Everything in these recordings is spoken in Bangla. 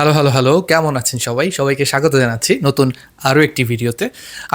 হ্যালো হ্যালো হ্যালো কেমন আছেন সবাই? সবাইকে স্বাগত জানাচ্ছি নতুন আরও একটি ভিডিওতে।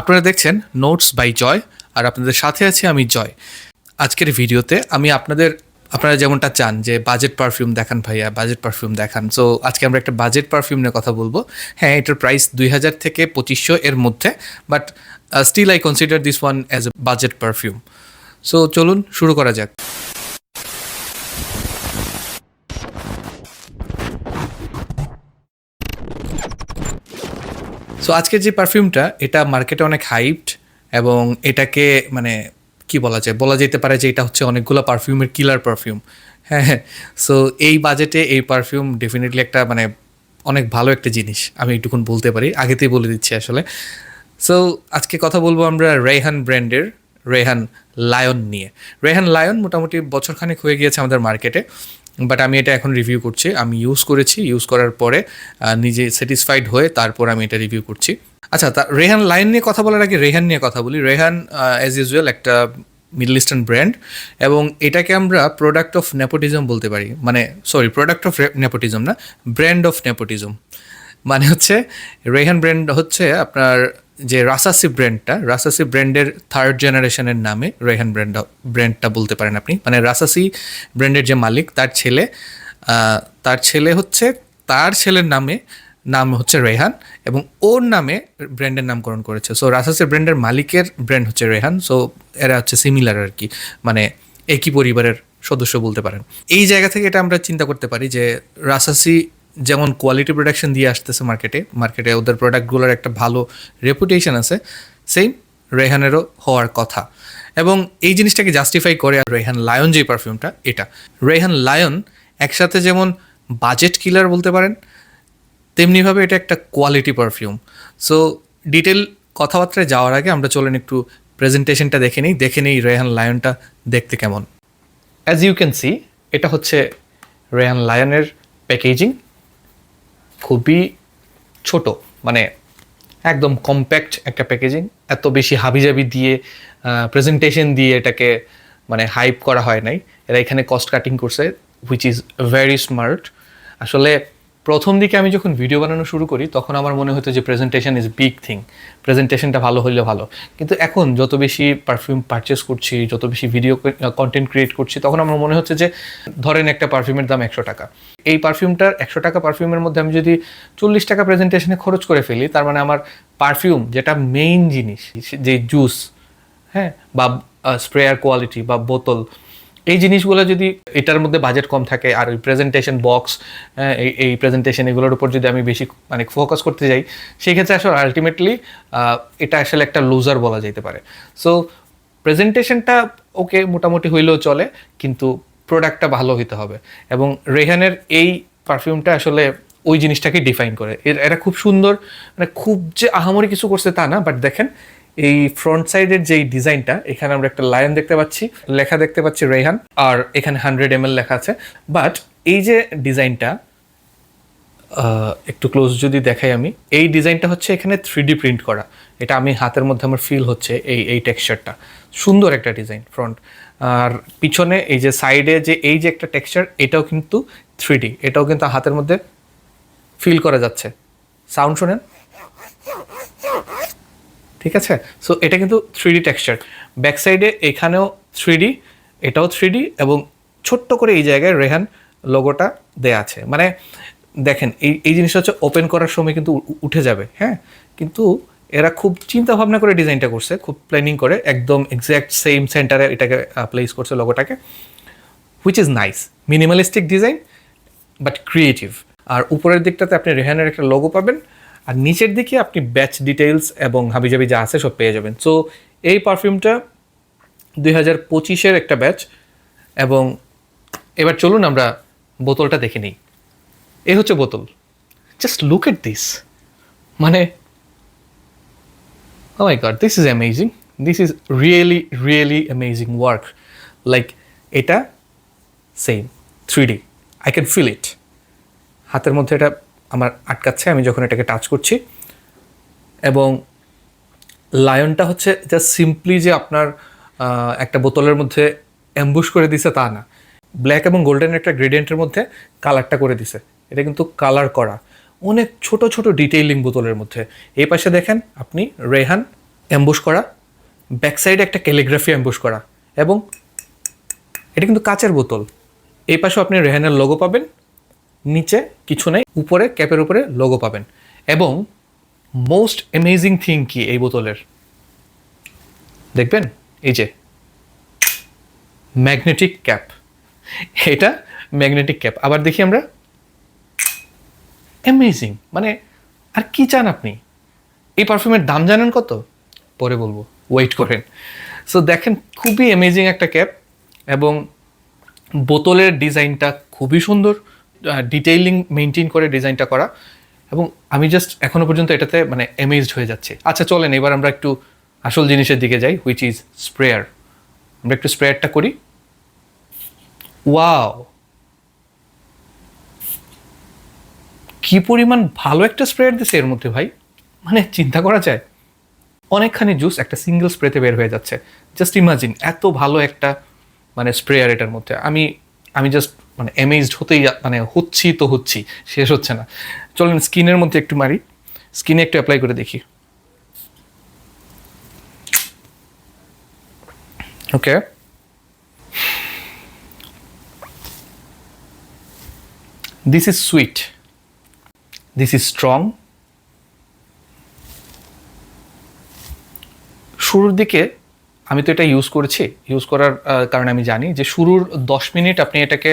আপনারা দেখছেন নোটস বাই জয় আর আপনাদের সাথে আছি আমি জয় আজকের ভিডিওতে আমি আপনাদের, আপনারা যেমনটা চান যে বাজেট পারফিউম দেখান ভাইয়া বাজেট পারফিউম দেখান। সো আজকে আমরা একটা বাজেট পারফিউম নিয়ে কথা বলব। হ্যাঁ এটার প্রাইস দুই হাজার থেকে পঁচিশশো এর মধ্যে but still I consider this one as a budget perfume so চলুন শুরু করা যাক। সো আজকের যে পারফিউমটা এটা মার্কেটে অনেক হাইপড এবং এটাকে মানে কি বলা যায়? বলা যেতে পারে যে এটা হচ্ছে অনেকগুলো পারফিউমের কিলার পারফিউম হ্যাঁ সো এই বাজেটে এই পারফিউম ডেফিনেটলি একটা মানে অনেক ভালো একটা জিনিস। আমি একটুকুন বলতে পারি। আগেতেই বলে দিচ্ছি আসলে। সো আজকে কথা বলব আমরা রেহান ব্র্যান্ডের রেহান লায়ন নিয়ে। রেহান লায়ন মোটামুটি বছরখানেক হয়ে গিয়েছে আমাদের মার্কেটে বাট আমি এটা এখন রিভিউ করছি। আমি ইউজ করেছি। ইউজ করার পরে নিজে স্যাটিসফাইড হয়ে তারপর আমি এটা রিভিউ করছি। আচ্ছা তা রেহান লাইন নিয়ে কথা বলার আগে রেহান নিয়ে কথা বলি। রেহান অ্যাজ ইউজুয়াল একটা মিডল ইস্টার্ন ব্র্যান্ড এবং এটাকে আমরা প্রোডাক্ট অফ নেপোটিজম বলতে পারি। মানে সরি প্রোডাক্ট অফ নেপোটিজম না ব্র্যান্ড অফ নেপোটিজম মানে হচ্ছে রেহান ব্র্যান্ড হচ্ছে আপনার যে রাসাসি ব্র্যান্ডটা রাসাসি ব্র্যান্ডের থার্ড জেনারেশনের নামে রেহান ব্র্যান্ড ব্র্যান্ডটা বলতে পারেন আপনি। মানে রাসাসি ব্র্যান্ডের যে মালিক, তার ছেলে তার ছেলে হচ্ছে, তার ছেলের নামে, নাম হচ্ছে রেহান এবং ওর নামে ব্র্যান্ডের নামকরণ করেছে। সো রাসাসি ব্র্যান্ডের মালিকের ব্র্যান্ড হচ্ছে রেহান সো এরা হচ্ছে সিমিলার আর কি। মানে একই পরিবারের সদস্য বলতে পারেন। এই জায়গা থেকে এটা আমরা চিন্তা করতে পারি যে রাসাসি যেমন কোয়ালিটি প্রোডাকশন দিয়ে আসতেছে মার্কেটে মার্কেটে ওদের প্রোডাক্টগুলোর একটা ভালো রেপুটেশন আছে সেম রেহানেরও হওয়ার কথা। এবং এই জিনিসটাকে জাস্টিফাই করে আর রেহান লায়ন যে পারফিউমটা এটা। রেহান লায়ন একসাথে যেমন বাজেট কিলার বলতে পারেন, তেমনিভাবে এটা একটা কোয়ালিটি পারফিউম সো ডিটেল কথাবার্তায় যাওয়ার আগে আমরা চলেন একটু প্রেজেন্টেশনটা দেখে নিই দেখে নিই রেহান লায়নটা দেখতে কেমন। অ্যাজ ইউ ক্যান সি এটা হচ্ছে রেহান লায়নের প্যাকেজিং খুবই ছোট মানে একদম কম্প্যাক্ট একটা প্যাকেজিং এত বেশি হাবিজাবি দিয়ে প্রেজেন্টেশন দিয়ে এটাকে মানে হাইপ করা হয় নাই। এরা এখানে কস্ট কাটিং করছে হুইচ ইজ ভেরি স্মার্ট আসলে প্রথম দিকে আমি যখন ভিডিও বানানো শুরু করি, তখন আমার মনে হতো যে প্রেজেন্টেশন ইজ বিগ থিং প্রেজেন্টেশনটা ভালো হলে ভালো। কিন্তু এখন যত বেশি পারফিউম পারচেস করছি, যত বেশি ভিডিও কন্টেন্ট ক্রিয়েট করছি, তখন আমার মনে হচ্ছে যে ধরেন একটা পারফিউমের দাম একশো টাকা। এই পারফিউমটার একশো টাকা পারফিউমের মধ্যে আমি যদি চল্লিশ টাকা প্রেজেন্টেশনে খরচ করে ফেলি, তার মানে আমার পারফিউম যেটা মেইন জিনিস যে জুস হ্যাঁ বা স্প্রেয়ার কোয়ালিটি বা বোতল এই জিনিসগুলো যদি এটার মধ্যে বাজেট কম থাকে আর প্রেজেন্টেশন বক্স এই প্রেজেন্টেশন এগুলোর উপর যদি আমি বেশি মানে ফোকাস করতে যাই সেই ক্ষেত্রে আসলে আলটিমেটলি এটা আসলে একটা লুজার বলা যেতে পারে। সো প্রেজেন্টেশনটা ওকে মোটামুটি হইলেও চলে, কিন্তু প্রোডাক্টটা ভালো হইতে হবে। এবং রেহানের এই পারফিউমটা আসলে ওই জিনিসটাকে ডিফাইন করে। এটা খুব সুন্দর মানে খুব যে আহামরি কিছু করছে তা না বাট দেখেন এই ফ্রন্ট সাইডের যেই ডিজাইনটা এখানে আমরা একটা লায়ন দেখতে পাচ্ছি, লেখা দেখতে পাচ্ছি রেহান আর এখানে হান্ড্রেড এম লেখা আছে। বাট এই যে ডিজাইনটা একটু ক্লোজ যদি দেখাই আমি, এই ডিজাইনটা হচ্ছে এখানে থ্রি প্রিন্ট করা। এটা আমি হাতের মধ্যে আমার ফিল হচ্ছে এই এই টেক্সচারটা সুন্দর একটা ডিজাইন ফ্রন্ট আর পিছনে এই যে সাইডে যে, এই যে একটা টেক্সচার এটাও কিন্তু থ্রি এটাও কিন্তু হাতের মধ্যে ফিল করা যাচ্ছে। সাউন্ড শোনেন? ঠিক আছে? সো এটা কিন্তু থ্রি ডি টেক্সচার ব্যাক সাইডে এখানেও থ্রি ডি এটাও থ্রি ডি এবং ছোট্ট করে এই জায়গায় রেহান লোগোটা দেয়া আছে। মানে দেখেন, এই এই জিনিসটা হচ্ছে ওপেন করার সময় কিন্তু উঠে যাবে হ্যাঁ? কিন্তু এরা খুব চিন্তা ভাবনা করে ডিজাইনটা করছে, খুব প্ল্যানিং করে, একদম এক্স্যাক্ট সেম সেন্টারে এটাকে প্লেস করছে লোগোটাকে which is nice minimalistic design but creative আর উপরের দিকটাতে আপনি রেহানের একটা লোগো পাবেন আর নিচের দিকে আপনি ব্যাচ ডিটেলস এবং হাবিজাবি যা আছে সব পেয়ে যাবেন। সো এই পারফিউমটা দুই হাজার পঁচিশের একটা ব্যাচ এবং এবার চলুন আমরা বোতলটা দেখে নিই। এ হচ্ছে বোতল। জাস্ট লুক এট দিস মানে my god, this is amazing. This is really, really amazing work. Like এটা same three D I can feel it হাতের মধ্যে এটা আমার আটকাচ্ছে, আমি যখন এটাকে টাচ করছি। এবং লায়নটা হচ্ছে জাস্ট সিম্পলি যে আপনার একটা বোতলের মধ্যে অ্যাম্বুশ করে দিছে তা না। ব্ল্যাক এবং গোল্ডেন একটা গ্রেডিয়েন্টের মধ্যে কালারটা করে দিছে। এটা কিন্তু কালার করা। অনেক ছোট ছোট ডিটেইলিং বোতলের মধ্যে। এই পাশে দেখেন আপনি রেহান অ্যাম্বুশ করা ব্যাক সাইডে একটা ক্যালিগ্রাফি অ্যাম্বুশ করা এবং এটা কিন্তু কাচের বোতল। এই পাশেও আপনি রেহানের লোগো পাবেন। নিচে কিছু নেই, উপরে, ক্যাপের উপরে লোগো পাবেন। এবং মোস্ট অ্যামেজিং থিং কি এই বোতলের? দেখবেন? এই যে ম্যাগনেটিক ক্যাপ এটা ম্যাগনেটিক ক্যাপ আবার দেখি আমরা। অ্যামেজিং মানে আর কি চান আপনি? এই পারফিউমের দাম জানেন কত? পরে বলব। ওয়েট করেন। সো দেখেন, খুবই অ্যামেজিং একটা ক্যাপ এবং বোতলের ডিজাইনটা খুবই সুন্দর। ডিটেইলিং মেনটেন করে ডিজাইনটা করা। এবং আমি জাস্ট এখনও পর্যন্ত এটাতে মানে অ্যামেজড হয়ে যাচ্ছে। আচ্ছা চলেন, এবার আমরা একটু আসল জিনিসের দিকে যাই হুইচ ইজ স্প্রেয়ার আমরা একটু স্প্রেয়ারটা করি। ওয়াও কি পরিমাণ ভালো একটা স্প্রেয়ার দিছে এর মধ্যে ভাই। মানে চিন্তা করা যায়। অনেকখানি জুস একটা সিঙ্গেল স্প্রেতে বের হয়ে যাচ্ছে। জাস্ট ইমাজিন এত ভালো একটা মানে স্প্রেয়ার এটার মধ্যে। আমি আমি জাস্ট মানে অ্যামেজড হতেই মানে হচ্ছি তো হচ্ছি, শেষ হচ্ছে না। চলেন স্কিনের মধ্যে একটু মারি। স্কিনে একটু অ্যাপ্লাই করে দেখি। Okay this is sweet this is strong শুরুর দিকে আমি তো এটা ইউজ করেছি। ইউজ করার কারণে আমি জানি যে শুরুর দশ মিনিট আপনি এটাকে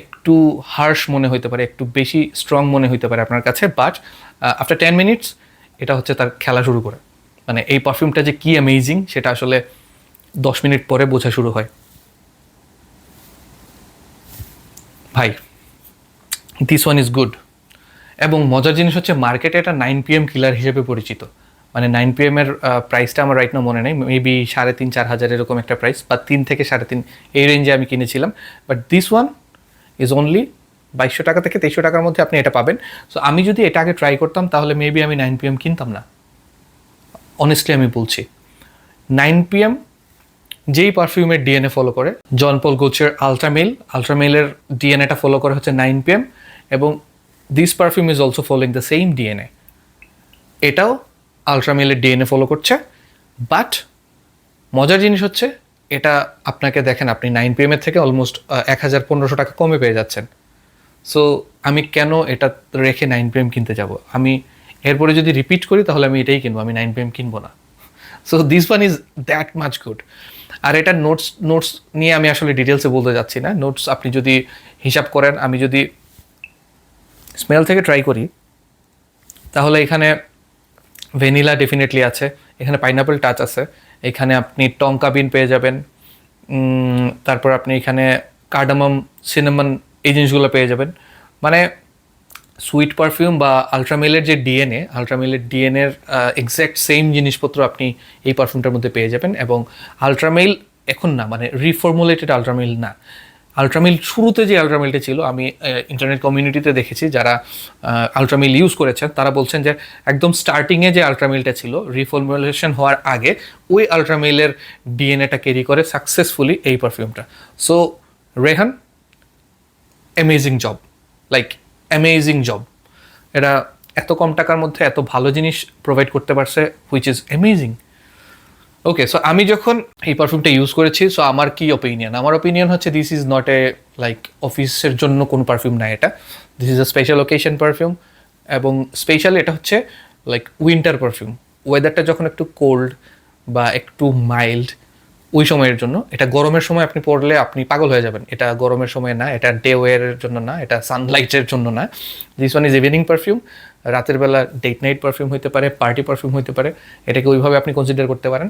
একটু হার্শ মনে হইতে পারে, একটু বেশি স্ট্রং মনে হইতে পারে আপনার কাছে বাট আফটার টেন মিনিটস এটা হচ্ছে তার খেলা শুরু করে। মানে এই পারফিউমটা যে কি অ্যামেজিং সেটা আসলে দশ মিনিট পরে বোঝা শুরু হয়। ভাই দিস ওয়ান ইজ গুড এবং মজার জিনিস হচ্ছে মার্কেটে এটা নাইন পি এম কিলার হিসেবে পরিচিত। মানে নাইন পি এর প্রাইসটা আমার রাইট না মনে নেই মেবি সাড়ে তিন, চার হাজার এরকম একটা প্রাইস বা তিন থেকে সাড়ে তিন, এই রেঞ্জে আমি কিনেছিলাম। But this one is only বাইশশো টাকা থেকে তেইশশো টাকার মধ্যে আপনি এটা পাবেন। সো আমি যদি এটা আগে ট্রাই করতাম, তাহলে মেবি আমি নাইন পি এম কিনতাম না। অনেস্টলি আমি বলছি। নাইন পি এম যেই পারফিউমের ডিএনএ ফলো করে জন পল গোচের আলট্রামেল আলট্রামেলের ডিএনএটা ফলো করে হচ্ছে নাইন পিএম এবং this perfume is also following the same DNA এটাও আলট্রামেলের ডিএনএ ফলো করছে বাট মজার জিনিস হচ্ছে এটা আপনাকে দেখেন, আপনি নাইন পিএমের থেকে অলমোস্ট এক হাজার পনেরোশো টাকা কমে পেয়ে যাচ্ছেন। সো আমি কেন এটা রেখে নাইন পিএম কিনতে যাব? আমি এরপরে যদি রিপিট করি, তাহলে আমি এটাই কিনবো, আমি নাইন পিএম কিনবো না। So this one is that much good আর এটা নোটস নোটস নিয়ে আমি আসলে ডিটেলসে বলতে যাচ্ছি না। নোটস আপনি যদি হিসাব করেন, আমি যদি স্মেল থেকে ট্রাই করি, তাহলে এখানে ভ্যানিলা ডেফিনেটলি আছে, এখানে পাইনাপেল টাচ আছে এখানে আপনি টঙ্কা বিন পেয়ে যাবেন। তারপর আপনি এখানে কার্ডামম, সিনেমন এই জিনিসগুলো পেয়ে যাবেন। মানে সুইট পারফিউম বা আলট্রামেলের যে ডিএনএ, আলট্রামেলের ডিএনএর এক্স্যাক্ট সেম জিনিসপত্র আপনি এই পারফিউমটার মধ্যে পেয়ে যাবেন এবং আলট্রামেল এখন না মানে রিফর্মুলেটেড আলট্রামেল না। আলট্রামিল শুরুতে যে আলট্রামিলটা ছিল, আমি ইন্টারনেট কমিউনিটিতে দেখেছি, যারা আলট্রামিল ইউজ করেছেন, তারা বলছেন যে একদম স্টার্টিংয়ে যে আলট্রামিলটা ছিল রিফর্মুলেশন হওয়ার আগে, ওই আলট্রামিলের ডিএনএটা ক্যারি করে সাকসেসফুলি এই পারফিউমটা so Rehan amazing job like amazing job এটা এত কম টাকার মধ্যে এত ভালো জিনিস প্রোভাইড করতে পারছে which is amazing okay so আমি যখন এই পারফিউমটা ইউজ করেছি সো আমার কি ওপিনিয়ন আমার ওপিনিয়ন হচ্ছে this is not a like অফিসের জন্য কোনো পারফিউম না এটা। This is a special occasion perfume এবং স্পেশাল এটা হচ্ছে লাইক উইন্টার পারফিউম ওয়েদারটা যখন একটু কোল্ড বা একটু মাইল্ড ওই সময়ের জন্য, এটা গরমের সময় আপনি পড়লে আপনি পাগল হয়ে যাবেন। এটা গরমের সময় না, এটা ডে ওয়ারের জন্য না, এটা সানলাইটের জন্য না। This one is evening perfume রাতের বেলা ডেট নাইট পারফিউম হতে পারে পার্টি পারফিউম হতে পারে, এটাকে ওইভাবে আপনি কনসিডার করতে পারেন।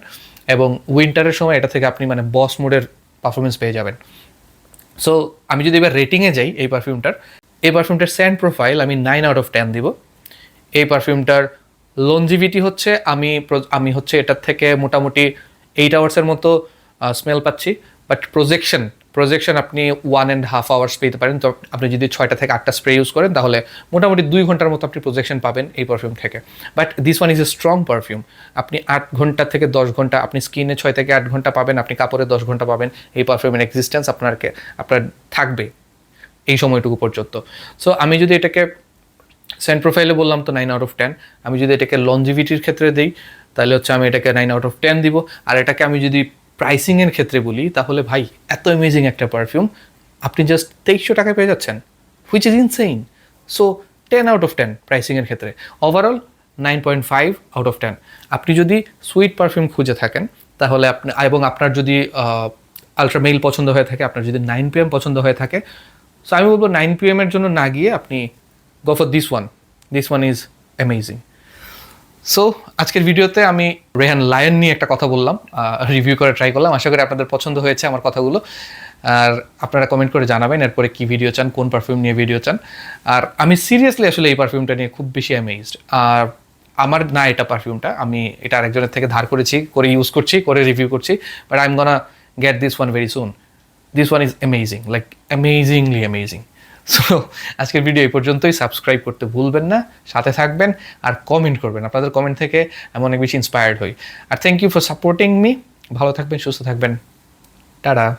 এবং উইন্টারের সময় এটা থেকে আপনি মানে বস মোডের পারফরমেন্স পেয়ে যাবেন। সো আমি যদি এবার রেটিংয়ে যাই এই পারফিউমটার এই পারফিউমটার স্যান্ড প্রোফাইল আমি নাইন আউট অফ টেন দিব। এই পারফিউমটার লঞ্জিভিটি হচ্ছে, আমি আমি হচ্ছে এটার থেকে মোটামুটি এইট আওয়ার্সের মতো স্মেল পাচ্ছি। বাট প্রজেকশন প্রজেকশন আপনি ওয়ান অ্যান্ড হাফ আওয়ার্স পেতে পারেন। তো আপনি যদি ছয়টা থেকে আটটা স্প্রে ইউজ করেন, তাহলে মোটামুটি দুই ঘণ্টার মতো আপনি প্রজেকশন পাবেন এই পারফিউম থেকে। But this one is a strong perfume আপনি আট ঘণ্টা থেকে দশ ঘণ্টা, আপনি স্কিনে ছয় থেকে আট ঘণ্টা পাবেন, আপনি কাপড়ে দশ ঘণ্টা পাবেন, এই পারফিউমের এক্সিস্টেন্স আপনারকে, আপনার থাকবে এই সময়টুকু পর্যন্ত। সো আমি যদি এটাকে সেন্ট প্রোফাইলে বললাম তো নাইন আউট অফ টেন আমি যদি এটাকে লঞ্জিভিটির ক্ষেত্রে দিই, তাহলে হচ্ছে আমি এটাকে নাইন আউট অফ টেন দিব। আর এটাকে আমি যদি প্রাইসিংয়ের ক্ষেত্রে বলি, তাহলে ভাই, এত অ্যামেজিং একটা পারফিউম আপনি জাস্ট তেইশশো টাকায় পেয়ে যাচ্ছেন which is insane so ten out of ten প্রাইসিংয়ের ক্ষেত্রে। Overall nine point five out of ten আপনি যদি সুইট পারফিউম খুঁজে থাকেন, তাহলে আপনি, এবং আপনার যদি আলট্রা মেইল পছন্দ হয়ে থাকে, আপনার যদি নাইন পি এম পছন্দ হয়ে থাকে সো আমি বলব নাইন পি এর জন্য না গিয়ে আপনি go for this one this one is amazing so আজকের ভিডিওতে আমি রেহান লায়ন নিয়ে একটা কথা বললাম রিভিউ করে ট্রাই করলাম। আশা করি আপনাদের পছন্দ হয়েছে আমার কথাগুলো। আর আপনারা কমেন্ট করে জানাবেন এরপরে কি ভিডিও চান, কোন পারফিউম নিয়ে ভিডিও চান। আর আমি সিরিয়াসলি আসলে এই পারফিউমটা নিয়ে খুব বেশি অ্যামেজড আর আমার, না, এটা পারফিউমটা আমি এটা আরেকজনের থেকে ধার করেছি, করে ইউজ করছি, করে রিভিউ করছি। But I am gonna get this one very soon this one is amazing like amazingly amazing so আজকের ভিডিও এই পর্যন্তই। সাবস্ক্রাইব করতে ভুলবেন না, সাথে থাকবেন আর কমেন্ট করবেন। আপনাদের কমেন্ট থেকে আমি অনেক বেশি ইন্সপায়ার্ড হই। আর thank you for supporting me ভালো থাকবেন, সুস্থ থাকবেন। টাটা।